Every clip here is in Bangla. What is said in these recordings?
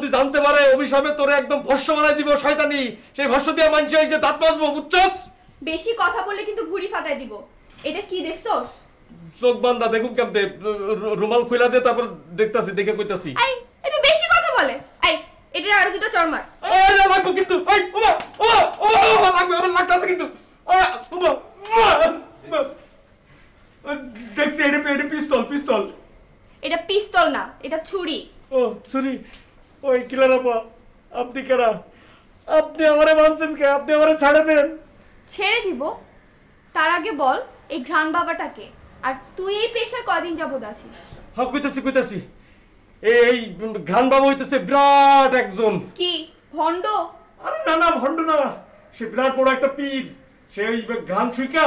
যদি জানতে পারে অভিশাপে তোরে একদম ভস্য বানাই দিব শয়তানি। সেই ভস্য দিয়ে মানছি এই যে দাঁত মাজবো বুঝছস? বেশি কথা বললে কিন্তু ভুড়ি ফাটাই দিব। এটা কি দেখছস? চোখ বান্ধা দেখুন কেমতে রুমাল খুইলা দিয়ে তারপর দেখতাছি দেখে কইতাছি। এই এটা বেশি কথা বলে। এই এটার আরও দুটো চড়মার এই না লাগবো কিন্তু। এই ওমা ওমা ওমা লাগবে আমার লাগতাছে কিন্তু। ওমা। দেখছি এটা এটা পিস্তল পিস্তল। এটা পিস্তল না এটা ছুরি। ও সরি ওই কিলার আপা আপনি কেনা আপনি আমারে মানছেন কে? আপনি আমারে ছাড়ে দেন। ছেড়ে দিব। তার আগে বল এই ঘ্রাণ বাবাটাকে। আর তুই এই পেশায় কদিন যাবত আছিস? হ্যাঁ কইতাছি কইতাছি। এই ঘান বাবা হইতেছে বিরাট একজন। কি ভণ্ড? আরে না না ভণ্ড না। সে বিরাট বড় একটা পীর। সে ওই ঘান সুইকা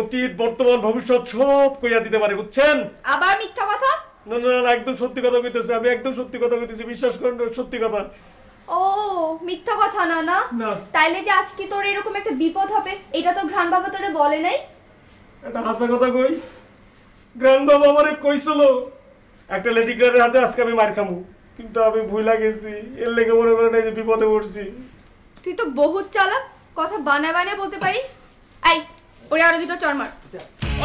অতীত বর্তমান ভবিষ্যৎ সব কইয়া দিতে পারে বুঝছেন? আবার মিথ্যা কথা? না না না একদম সত্যি কথা কইতেছে আমি একদম সত্যি কথা কইতেছি বিশ্বাস করেন সত্যি কথা। ও মিথ্যা কথা না না। তাইলে যে আজকে তোর এরকম একটা বিপদ হবে এটা তোর ঘ্রাণ বাবা তোরে বলে নাই? একটা হাসা কথা কই। গ্রাম বাবা আমারে কইছিল একটা লেডি ক্লারের হাতে আজকে আমি মার খামু। কিন্তু আমি ভুলা গেছি এর লেগে মনে করেন এই যে বিপদে পড়ছি। তুই তো বহুত চালাক কথা বানায় বানায় বলতে পারিস? এই ওরে আরও দুটো চড়মার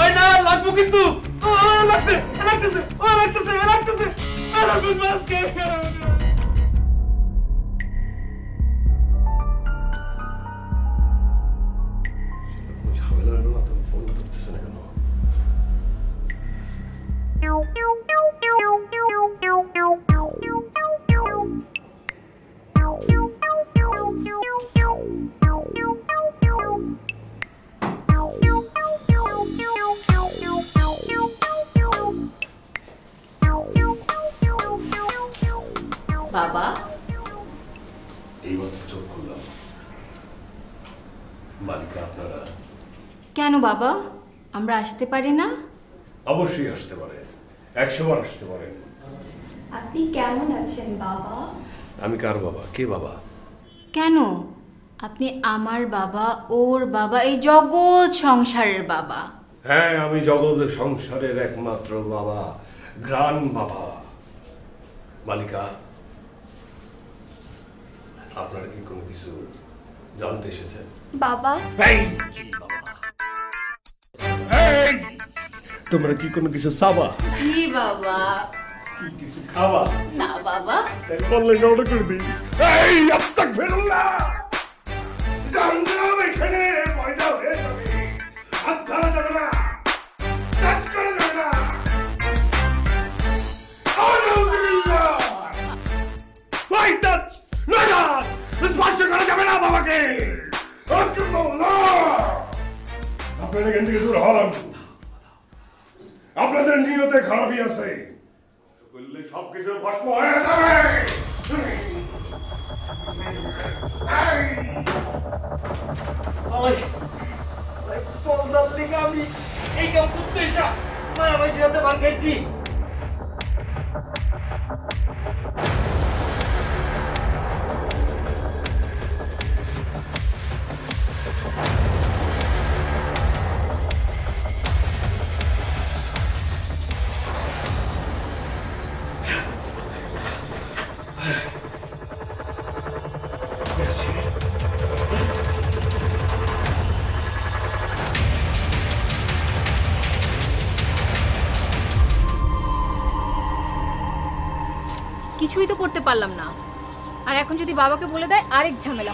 ওই না লাগবো কিন্তু। ¡Oh, adelante! ¡Adelante! ¡Oh, adelante! ¡Adelante! ¡Adelante! ¡Adelante! ¡Adelante! বাবা। এইমাত্র চোখ খুললাম। বালিকা আপনারা? কেন বাবা? আমরা আসতে পারি না? অবশ্যই আসতে পারে। একশো বার আসতে পারেন। আপনি কেমন আছেন বাবা? আমি কার বাবা? কে বাবা? কেন? আপনি আমার বাবা ওর বাবা এই জগৎ সংসারের বাবা। হ্যাঁ আমি জগৎ সংসারের একমাত্র বাবা গ্রান বাবা। বালিকা আপনারা কি কোনো কিছু জানতে এসেছেন বাবা? এই কি বাবা? এই তোমরা কি কোনো কিছু চাবা কি বাবা? কি কিছু খাবা? না বাবা। তাহলে অনলাইনে অর্ডার করে দিই। এই আস্তাক ফেরুল্লাহ আল্লাহ আপনারা এখান থেকে দূর হন আপনাদের নিয়তে খারাপই আছে। করলে সবকিছু ভস্ম হয়ে যাবে। আমি এই কাম করতে এসা। মায়া ভাইয়ের সাথে মার কিছুই তো করতে পারলাম না। আর এখন যদি বাবাকে বলে দেয় আরেক ঝামেলা